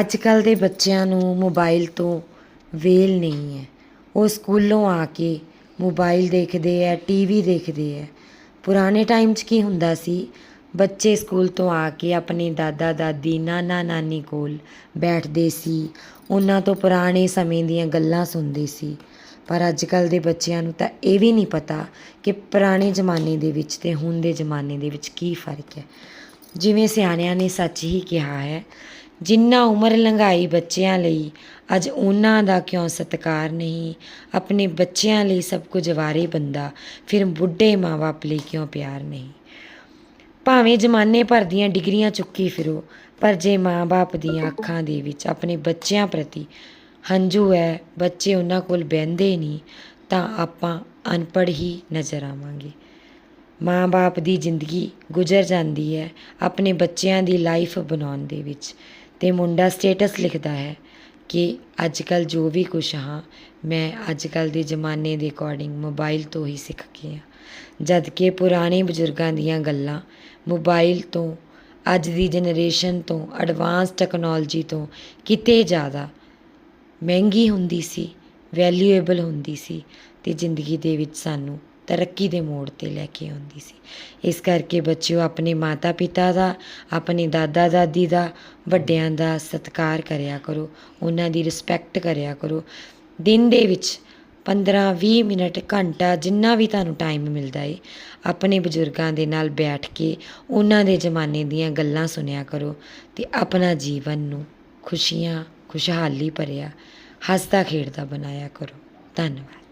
ਅੱਜ ਕੱਲ ਦੇ ਬੱਚਿਆਂ ਨੂੰ ਮੋਬਾਈਲ ਤੋਂ ਵੇਲ ਨਹੀਂ ਹੈ। ਉਹ ਸਕੂਲੋਂ ਆ ਕੇ ਮੋਬਾਈਲ ਦੇਖਦੇ ਹੈ ਟੀਵੀ ਦੇਖਦੇ ਹੈ। ਪੁਰਾਣੇ ਟਾਈਮ 'ਚ ਕੀ ਹੁੰਦਾ ਸੀ? ਬੱਚੇ ਸਕੂਲ ਤੋਂ ਆ ਕੇ ਆਪਣੇ ਦਾਦਾ, ਦਾਦੀ, ਨਾਨਾ, ਨਾਨੀ ਕੋਲ ਬੈਠਦੇ ਸੀ। ਉਹਨਾਂ ਤੋਂ ਪੁਰਾਣੇ ਸਮੇਂ ਦੀਆਂ ਗੱਲਾਂ ਸੁਣਦੇ ਸੀ। ਪਰ ਅੱਜ ਕੱਲ ਦੇ ਬੱਚਿਆਂ ਨੂੰ ਤਾਂ ਇਹ ਵੀ ਨਹੀਂ ਪਤਾ ਕਿ ਪੁਰਾਣੇ ਜ਼ਮਾਨੇ ਦੇ ਵਿੱਚ ਤੇ ਹੁਣ ਦੇ ਜ਼ਮਾਨੇ ਦੇ ਵਿੱਚ ਕੀ ਫ਼ਰਕ ਹੈ। ਜਿਵੇਂ ਸਿਆਣਿਆਂ ਨੇ ਸੱਚ ਹੀ ਕਿਹਾ ਹੈ ਜਿੰਨਾ ਉਮਰ ਲੰਘਾਈ ਬੱਚਿਆਂ ਲਈ, ਅੱਜ ਉਹਨਾਂ ਦਾ ਕਿਉਂ ਸਤਿਕਾਰ ਨਹੀਂ? ਆਪਣੇ ਬੱਚਿਆਂ ਲਈ ਸਭ ਕੁਝ ਵਾਰੇ ਬੰਦਾ, ਫਿਰ ਬੁੱਢੇ ਮਾਂ-ਬਾਪ ਲਈ ਕਿਉਂ ਪਿਆਰ ਨਹੀਂ? ਭਾਵੇਂ ਜ਼ਮਾਨੇ ਭਰ ਦੀਆਂ ਡਿਗਰੀਆਂ ਚੁੱਕੀ ਫਿਰੋ, ਪਰ ਜੇ ਮਾਂ-ਬਾਪ ਦੀਆਂ ਅੱਖਾਂ ਦੇ ਵਿੱਚ ਆਪਣੇ ਬੱਚਿਆਂ ਪ੍ਰਤੀ ਹੰਝੂ ਹੈ, ਬੱਚੇ ਉਹਨਾਂ ਕੋਲ ਬਹਿੰਦੇ ਨਹੀਂ, ਤਾਂ ਆਪਾਂ ਅਨਪੜ੍ਹ ਹੀ ਨਜ਼ਰ ਆਵਾਂਗੇ। ਮਾਂ-ਬਾਪ ਦੀ ਜ਼ਿੰਦਗੀ ਗੁਜ਼ਰ ਜਾਂਦੀ ਹੈ ਆਪਣੇ ਬੱਚਿਆਂ ਦੀ ਲਾਈਫ ਬਣਾਉਣ ਦੇ ਵਿੱਚ। ਅਤੇ ਮੁੰਡਾ ਸਟੇਟਸ ਲਿਖਦਾ ਹੈ ਕਿ ਅੱਜ ਕੱਲ੍ਹ ਜੋ ਵੀ ਕੁਛ ਹਾਂ, ਮੈਂ ਅੱਜ ਕੱਲ੍ਹ ਦੇ ਜ਼ਮਾਨੇ ਦੇ ਅਕੋਰਡਿੰਗ ਮੋਬਾਈਲ ਤੋਂ ਹੀ ਸਿੱਖ ਗਿਆ ਜਦ ਕਿ ਪੁਰਾਣੇ ਬਜ਼ੁਰਗਾਂ ਦੀਆਂ ਗੱਲਾਂ ਮੋਬਾਈਲ ਤੋਂ, ਅੱਜ ਦੀ ਜਨਰੇਸ਼ਨ ਤੋਂ ਐਡਵਾਂਸ ਟੈਕਨੋਲੋਜੀ ਤੋਂ ਕਿਤੇ ਜ਼ਿਆਦਾ ਮਹਿੰਗੀ ਹੁੰਦੀ ਸੀ ਵੈਲਿਊਏਬਲ ਹੁੰਦੀ ਸੀ ਤੇ ਜ਼ਿੰਦਗੀ ਦੇ ਵਿੱਚ ਸਾਨੂੰ ਤਰੱਕੀ ਦੇ ਮੋੜ ਤੇ ਲੈ ਕੇ ਆਉਂਦੀ ਸੀ। ਇਸ ਕਰਕੇ ਬੱਚਿਓ ਆਪਣੇ ਮਾਤਾ ਪਿਤਾ ਦਾ, ਆਪਣੇ ਦਾਦਾ ਦਾਦੀ ਦਾ, ਵੱਡਿਆਂ ਦਾ ਸਤਿਕਾਰ ਕਰਿਆ ਕਰੋ। ਉਹਨਾਂ ਦੀ ਰਿਸਪੈਕਟ ਕਰਿਆ ਕਰੋ। ਦਿਨ ਦੇ ਵਿੱਚ 15-20 ਮਿੰਟ ਘੰਟਾ ਜਿੰਨਾ ਵੀ ਤੁਹਾਨੂੰ ਟਾਈਮ ਮਿਲਦਾ ਏ, ਆਪਣੇ ਬਜ਼ੁਰਗਾਂ ਦੇ ਨਾਲ ਬੈਠ ਕੇ ਉਹਨਾਂ ਦੇ ਜ਼ਮਾਨੇ ਦੀਆਂ ਗੱਲਾਂ ਸੁਣਿਆ ਕਰੋ ਤੇ ਆਪਣਾ ਜੀਵਨ ਨੂੰ ਖੁਸ਼ੀਆਂ, ਖੁਸ਼ਹਾਲੀ ਭਰਿਆ ਹੱਸਦਾ ਖੇਡਦਾ ਬਣਾਇਆ ਕਰੋ। ਧੰਨਵਾਦ।